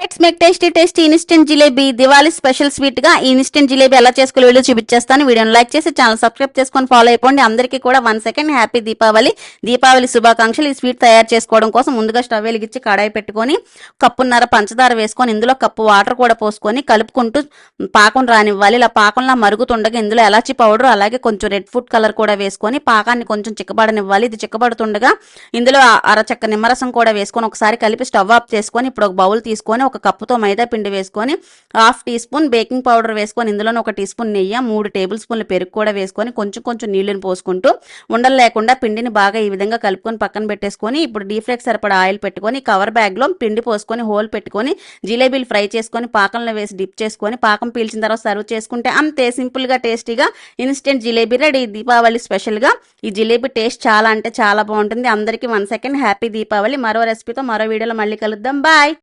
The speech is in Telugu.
Let's make tasty tasty instant jalebi Diwali special స్వీట్గా ఈ ఇన్స్టెంట్ జిలేబీ ఎలా చేసుకోవాలి వీడియో చూపించేస్తాను. వీడియోని లైక్ చేసి ఛానల్ సబ్స్క్రైబ్ చేసుకొని ఫాలో అయిపోండి. అందరికీ కూడా one second happy Deepavali. Deepavali శుభాకాంక్షలు. ఈ స్వీట్ తయారు చేసుకోవడం కోసం ముందుగా స్టవ్ వెలిగించి కడాయి పెట్టుకొని కప్పున్నర పంచదార వేసుకొని ఇందులో కప్పు వాటర్ కూడా పోసుకొని కలుపుకుంటూ పాకం రానివ్వాలి. ఇలా పాకంలా మరుగుతుండగా ఇందులో ఎలాచి పౌడర్ అలాగే కొంచెం రెడ్ ఫుడ్ కలర్ కూడా వేసుకొని పాకాన్ని కొంచెం చిక్కబడనివ్వాలి. ఇది చిక్కబడుతుండగా ఇందులో అరచక్క నిమ్మరసం కూడా వేసుకొని ఒకసారి కలిపి స్టవ్ ఆఫ్ చేసుకొని ఇప్పుడు ఒక బౌల్ తీసుకొని ఒక కప్పుతో మైదా పిండి వేసుకొని half teaspoon baking powder వేసుకొని ఇందులోనే ఒక టీ స్పూన్ నెయ్యి మూడు టేబుల్ స్పూన్ల పెరుగు కూడా వేసుకొని కొంచెం కొంచెం నీళ్ళని పోసుకుంటూ ఉండలు లేకుండా పిండిని బాగా ఈ విధంగా కలుపుకొని పక్కన పెట్టేసుకొని ఇప్పుడు డీప్ ఫ్రైకి సరిపడా ఆయిల్ పెట్టుకొని కవర్ బ్యాగ్లో పిండి పోసుకొని హోల్ పెట్టుకొని జిలేబీలు ఫ్రై చేసుకొని పాకంలో వేసి డిప్ చేసుకొని పాకం పీల్చిన తర్వాత సర్వ్ చేసుకుంటే అంతే సింపుల్గా టేస్టీగా ఇన్స్టెంట్ జిలేబీ రెడీ. దీపావళి స్పెషల్గా ఈ జిలేబీ టేస్ట్ చాలా అంటే చాలా బాగుంటుంది. అందరికీ వన్ సెకండ్ హ్యాపీ దీపావళి. మరో రెసిపీతో మరో వీడియోలో మళ్ళీ కలుద్దాం. బాయ్!